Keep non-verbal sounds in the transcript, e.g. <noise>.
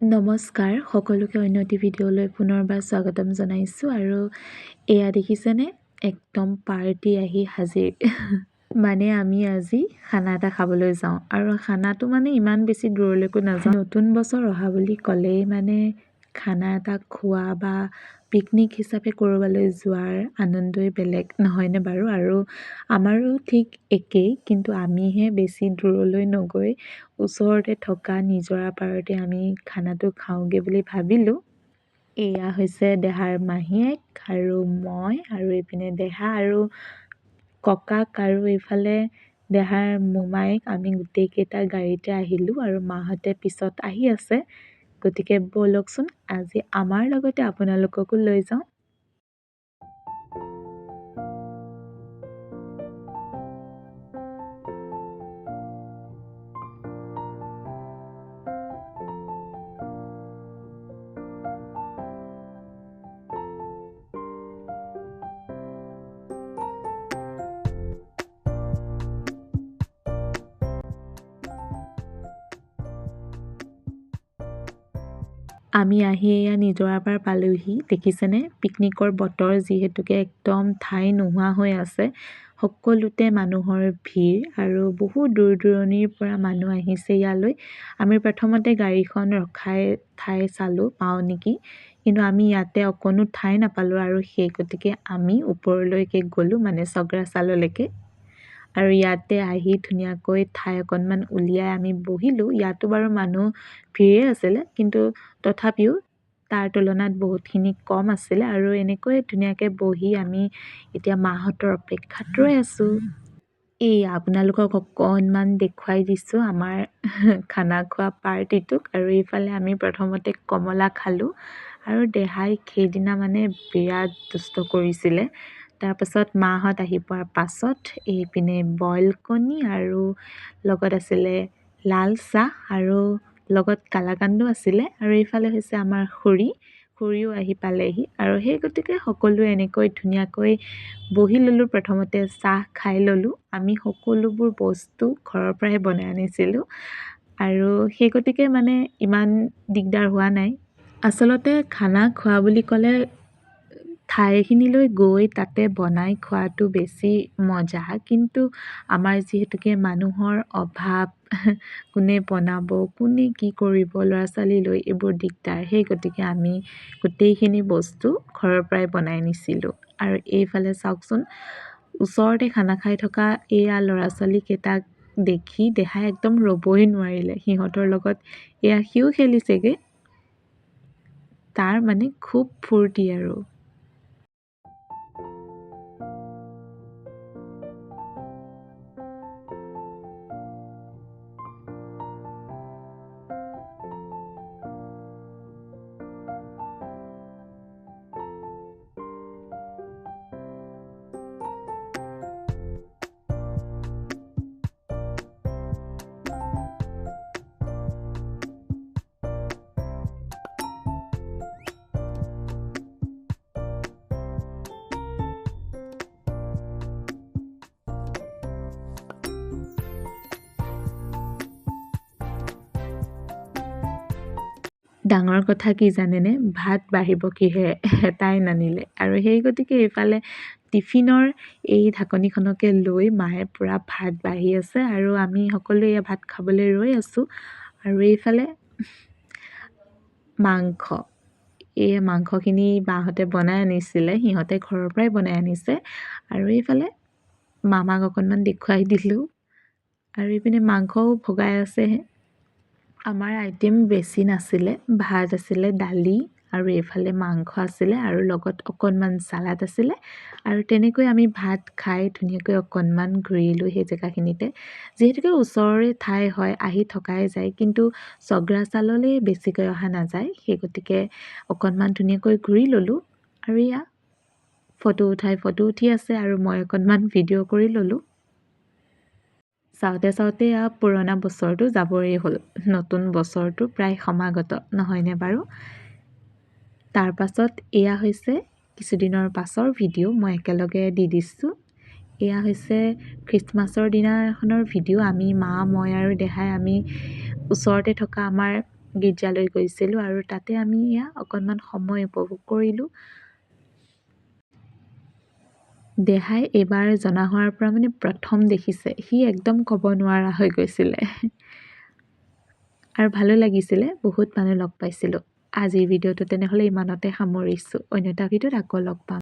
নমস্কাৰ সকলোকে অন্য এটি ভিডিঅ'লৈ পুনৰবাৰ স্বাগতম জনাইছোঁ আৰু এয়া দেখিছেনে? একদম পাৰ্টি আহি হাজিৰ। মানে আমি আজি খানা এটা খাবলৈ যাওঁ আৰু খানাটো মানে ইমান বেছি দূৰলৈকো নাযাওঁ। নতুন বছৰ অহা বুলি ক'লেই মানে খানা এটা খোৱা বা পিকনিক হিচাপে ক'ৰবালৈ যোৱাৰ আনন্দই বেলেগ নহয়নে বাৰু? আৰু আমাৰো ঠিক একেই কিন্তু আমিহে বেছি দূৰলৈ নগৈ ওচৰতে থকা নিজৰা পাৰতে আমি খানাটো খাওঁগৈ বুলি ভাবিলোঁ। এয়া হৈছে দেহাৰ মাহীয়েক আৰু মই আৰু এইপিনে দেহা আৰু ককাক আৰু এইফালে দেহাৰ মোমায়েক। আমি গোটেইকেইটা গাড়ীতে আহিলোঁ আৰু মাহঁতে পিছত আহি আছে। গতিকে ব'লকচোন আজি আমাৰ লগতে আপোনালোককো লৈ যাওঁ। আমি আহি এয়া নিজৰা পাৰ পালোহি দেখিছেনে? পিকনিকৰ বতৰ যিহেতুকে একদম ঠাই নোহোৱা হৈ আছে। সকলোতে মানুহৰ ভিৰ আৰু বহু দূৰ দূৰণিৰ পৰা মানুহ আহিছে ইয়ালৈ। আমি প্ৰথমতে গাড়ীখন ৰখাই ঠাই চালোঁ পাওঁ নেকি? কিন্তু আমি ইয়াতে অকণো ঠাই নাপালোঁ আৰু সেই গতিকে আমি ওপৰলৈকে গ'লোঁ মানে চগ্ৰাচাললৈকে। আৰু ইয়াতে আহি ধুনীয়াকৈ ঠাই অকণমান উলিয়াই আমি বহিলোঁ। ইয়াতো বাৰু মানুহ ভিৰে আছিলে কিন্তু তথাপিও তাৰ তুলনাত বহুতখিনি কম আছিলে আৰু এনেকৈ ধুনীয়াকৈ বহি আমি এতিয়া মাহঁতৰ অপেক্ষাত ৰৈ আছোঁ। এই আপোনালোকক অকণমান দেখুৱাই দিছোঁ আমাৰ খানা খোৱা পাৰ্টিটোক আৰু এইফালে আমি প্ৰথমতে কমলা খালোঁ আৰু দেহাই সেইদিনা মানে বিৰাট দুষ্ট কৰিছিলে। তাৰপাছত মাহঁত আহি পোৱাৰ পাছত এইপিনে বইল কণী আৰু লগত আছিলে লাল চাহ আৰু লগত কালাকান্দো আছিলে আৰু এইফালে হৈছে আমাৰ খুৰী খুৰীও আহি পালেহি আৰু সেই গতিকে সকলোৱে এনেকৈ ধুনীয়াকৈ বহি ল'লোঁ। প্ৰথমতে চাহ খাই ল'লোঁ। আমি সকলোবোৰ বস্তু ঘৰৰ পৰাই বনাই আনিছিলোঁ আৰু সেই গতিকে মানে ইমান দিগদাৰ হোৱা নাই। আচলতে খানা খোৱা বুলি ক'লে ঠাইখিনিলৈ গৈ তাতে বনাই খোৱাটো বেছি মজা। কিন্তু আমাৰ যিহেতুকে মানুহৰ অভাৱ <laughs> কোনে বনাব কোনে কি কৰিব ল'ৰা ছোৱালী লৈ এইবোৰ দিগদাৰ সেই গতিকে আমি গোটেইখিনি বস্তু ঘৰৰ পৰাই বনাই নিছিলোঁ। আৰু এইফালে চাওকচোন ওচৰতে খানা খাই থকা এয়া ল'ৰা ছোৱালীকেইটাক দেখি দেহাই একদম ৰ'বই নোৱাৰিলে। সিহঁতৰ লগত এয়া সিও খেলিছেগৈ। তাৰ মানে খুব ফূৰ্তি আৰু। ডাঙৰ কথা কি জানেনে? ভাত বাঢ়িব কিহেৰে এটাই নানিলে। আৰু সেই গতিকে এইফালে টিফিনৰ এই ঢাকনিখনকে লৈ মায়ে পূৰা ভাত বাঢ়ি আছে আৰু আমি সকলোৱে এয়া ভাত খাবলৈ ৰৈ আছোঁ। আৰু এইফালে মাংস। এই মাংসখিনি বাহঁতে বনাই আনিছিলে সিহঁতে ঘৰৰ পৰাই বনাই আনিছে। আৰু এইফালে মামাক অকণমান দেখুৱাই দিলোঁ। আৰু এইপিনে মাংসও ভগাই আছে আমাৰ আইটেম বেছি নাছিলে ভাত আছিলে দালি আৰু এইফালে মাংস আছিলে আৰু লগত অকণমান চালাড আছিলে আৰু তেনেকৈ আমি ভাত খাই ধুনীয়াকৈ অকণমান ঘূৰিলোঁ সেই জেগাখিনিতে। যিহেতুকে ওচৰৰে ঠাই হয় আহি থকাই যায় কিন্তু চগ্ৰাচাললৈ বেছিকৈ অহা নাযায় সেই গতিকে অকণমান ধুনীয়াকৈ ঘূৰি ল'লোঁ আৰু এয়া ফটো উঠাই ফটো উঠি আছে আৰু মই অকণমান ভিডিঅ' কৰি ল'লোঁ। চাওঁতে চাওঁতে এয়া পুৰণা বছৰটো যাবৰেই হ'ল। নতুন বছৰটো প্ৰায় সমাগত নহয়নে বাৰু? তাৰ পাছত এয়া হৈছে কিছুদিনৰ পাছৰ ভিডিঅ' মই একেলগে দি দিছোঁ। এয়া হৈছে খ্ৰীষ্টমাছৰ দিনাখনৰ ভিডিঅ' আমি মা মই আৰু দেহাই আমি ওচৰতে থকা আমাৰ গীৰ্জালৈ গৈছিলোঁ আৰু তাতে আমি এয়া অকণমান সময় উপভোগ কৰিলোঁ। দেহাই এইবাৰ জনা হোৱাৰ পৰা মানে প্ৰথম দেখিছে। সি একদম ক'ব নোৱাৰা হৈ গৈছিলে। আৰু ভালো লাগিছিলে বহুত মানুহ লগ পাইছিলোঁ। আজিৰ ভিডিঅ'টো তেনেহ'লে ইমানতে সামৰিছোঁ। অন্য এটা ভিডিঅ'ত আকৌ লগ পাম।